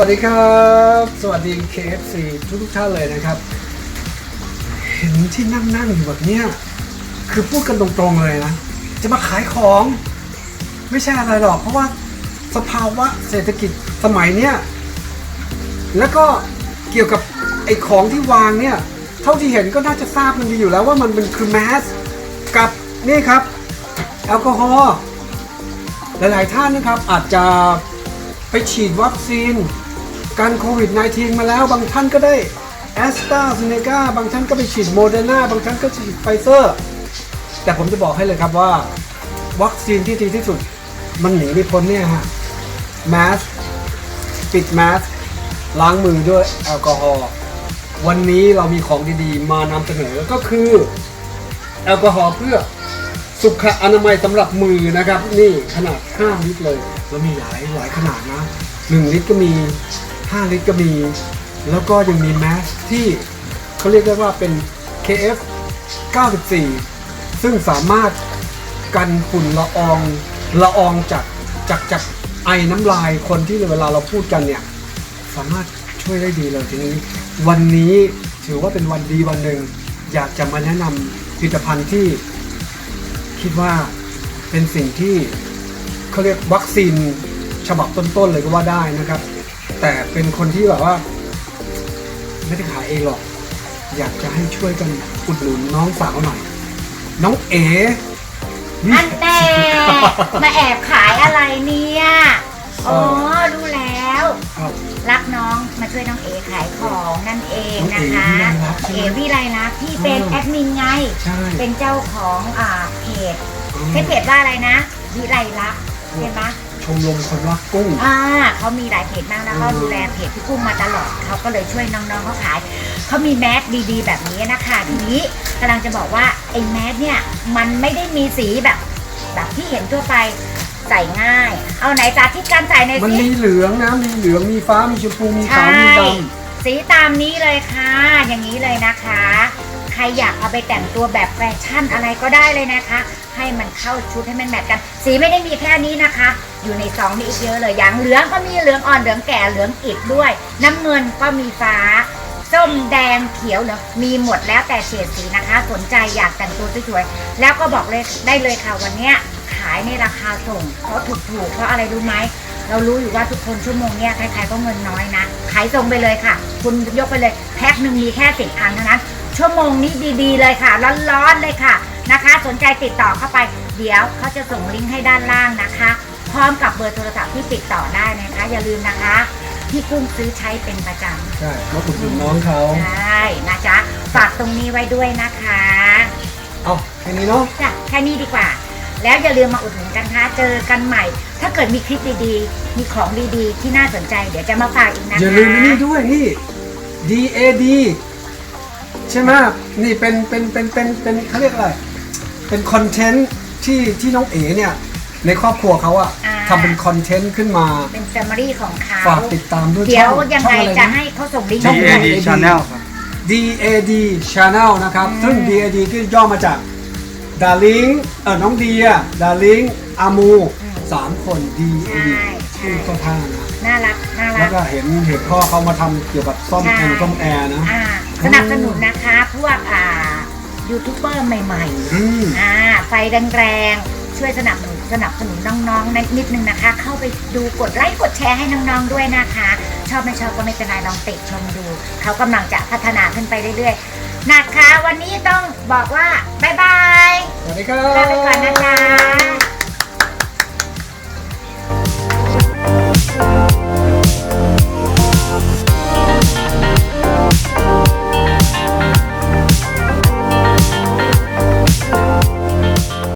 วัสดีครับ สวัสดี KFC ทุกทุกท่านเลยนะครับ เห็นที่นั่งนั่งอยู่แบบเนี้ยคือพูดกันตรงๆเลยนะ จะมาขายของ ไม่ใช่อะไรหรอก เพราะว่าสภาวะเศรษฐกิจสมัยเนี้ยแล้วก็เกี่ยวกับไอ้ของที่วางเนี่ย เท่าที่เห็นก็น่าจะทราบมันดีอยู่แล้วว่ามันเป็นคือแมสกับนี่ครับ แอลกอฮอล์หลายๆท่านนะครับอาจจะไปฉีดวัคซีน กันโควิด -19 มาแล้ว บางท่านก็ได้แอสตราเซเนกาบางท่านก็ไปฉีดโมเดอร์นาบางท่านก็ฉีดไฟเซอร์ แต่ผมจะบอกให้เลยครับว่า วัคซีนที่ดีที่สุด มันหนีไม่พ้นเนี่ยฮะแมสปิดแมสล้างมือด้วยแอลกอฮอล์วันนี้เรามีของดีๆ มานำเสนอก็คือแอลกอฮอล์เพื่อสุขอนามัยสำหรับมือนะครับ นี่ขนาด 5 ลิตรเลย แล้วมีหลายหลายขนาดนะ 1 ลิตรก็มี 5 ลิตรก็มี แล้วก็ยังมีแมสที่เขาเรียกได้ว่าเป็น KF 94 ซึ่งสามารถกันฝุ่นละอองละอองจากจากจากไอน้ำลายคนที่เวลาเราพูดกันเนี่ย สามารถช่วยได้ดีเลยทีนี้ วันนี้ถือว่าเป็นวันดีวันหนึ่งอยากจะมาแนะนำผลิตภัณฑ์ที่ คิดว่าเป็นสิ่งที่เขาเรียกวัคซีนฉบับต้นๆเลยก็ว่าได้นะครับ แต่เป็นคนที่แบบว่า ไม่ได้ขายเองหรอก อยากจะให้ช่วยกันอุดหนุนน้องสาวหน่อย น้องเอ๋นี่อันแน่มาแอบขายอะไรเนี่ยอ๋อรู้แล้ว ครับ รักน้องมาช่วยน้องเอขายของนั่นเองนะคะน้องเอ๋เอวิไลลักษณ์ที่เป็นอืมแอดมินไง ใช่ เป็นเจ้าของอ่าเพจอืมใช้เพจว่าอะไรนะวิไลลักษณ์ใช่ไหม ชมรมคนรักกุ้ง อ่าเขามีหลายเพจมากแล้วเขาอืมดูแลเพจพี่กุ้งมาตลอดเขาก็เลยช่วยน้องๆเขาขายเขามีแมสดีๆ แบบนี้นะคะทีนี้กำลังจะบอกว่าไอ้แมสเนี่ยมันไม่ได้มีสีแบบ แบบที่เห็นทั่วไปใส่ง่าย เอาไหนสาธิตการใส่ในอยมันสิมีเหลืองนะมีเหลืองมีฟ้ามีชมพูมีขาวใช่มีดสีตามนี้เลยค่ะ อย่างนี้เลยนะคะใค รอยากเอาไปแต่งตัวแบบแฟชั่นอะไรก็ได้เลยนะคะ ให้มันเข้าชุดให้มันแมทกัน สีไม่ได้มีแค่นี้นะคะ อยู่ในซองนี้อีกเยอะเลยอย่างเหลืองก็มีเหลืองอ่อนเหลืองแก่เหลืองอิดด้วย น้ำเงินก็มีฟ้าส้มแดงเขียวเหลืองมีหมดแล้วแต่เฉดสีนะคะ สนใจอยากแต่งตัวสวยๆแล้วก็บอกเลยได้เลยค่ะวันนี้ขายในราคาส่งเพราะถูกๆเพราะอะไรรู้ไหมเรารู้อยู่ว่าทุกคนชั่วโมงเนี้ยใครๆก็เงินน้อยนะ ขายส่งไปเลยค่ะ คุณยกไปเลยแพ็คหนึ่งมีแค่สิบอันเท่านั้น ชั่วโมงนี้ดีๆเลยค่ะ ร้อนๆเลยค่ะนะคะ สนใจติดต่อเข้าไป เดี๋ยวเขาจะส่งลิงก์ให้ด้านล่างนะคะ พร้อมกับเบอร์โทรศัพท์ที่ติดต่อได้นะคะ อย่าลืมนะคะพี่กุ้งซื้อใช้เป็นประจำใช่มาอุดหนุนน้องเขาำใช่นะจ๊ะฝากตรงนี้ไว้ด้วยนะคะ เอาแค่นี้เนาะจ้ะแค่นี้ดีกว่า แล้วอย่าลืมมาอุดหนุนกันค่ะเจอกันใหม่ ถ้าเกิดมีคลิปดีๆ มีของดีๆ ที่น่าสนใจ เดี๋ยวจะมาฝากอีกนะคะอย่าลืมนี่ด้วยนี่ DAD ใช่ไหมนี่เป็นเป็นเป็นเป็นเป็นเขาเรียกอะไรเป็นคอนเทนต์ที่ที่น้องเอ๋เนี่ยในครอบครัวเขาอะอ่า ทำเป็นคอนเทนต์ขึ้นมา เป็นแฟมิลี่ของเขาฝากติดตามด้วยเดี๋ยวช่อยังช่อไงอรนจะให้เขาส่งลิงก์ ช่องให้ DAD Channel ครับ DAD Channel นะครับอืมซึ่ง DAD ก็ย่อมาจากดาริงเออน้องเดียดาริงอามูสามคน DAD ใช่ใช่ชื่อเข้าท่านะน่ารักน่ารัแล้กวก็เห็นเห็นพ่อเขามาทำเกี่ยวกับซ่อมใช่แอร์ซ่อมแอร์นะ อ่า สนับสนุนนะคะพวกอ่ายูทูบเบอร์ใหม่อืม ๆอ่าไฟแรงๆช่วยสนับสนุนสนับสนุนน้องๆนิดนิดนึงนะคะ เข้าไปดูกดไลค์กดแชร์ให้น้องๆด้วยนะคะ ชอบไม่ชอบก็ไม่เป็นไรลองติชมดู เขากำลังจะพัฒนาขึ้นไปเรื่อยๆนะคะ วันนี้ต้องบอกว่าบ๊ายบายสวัสดีครับ ลาไปก่อนนะจ๊ะ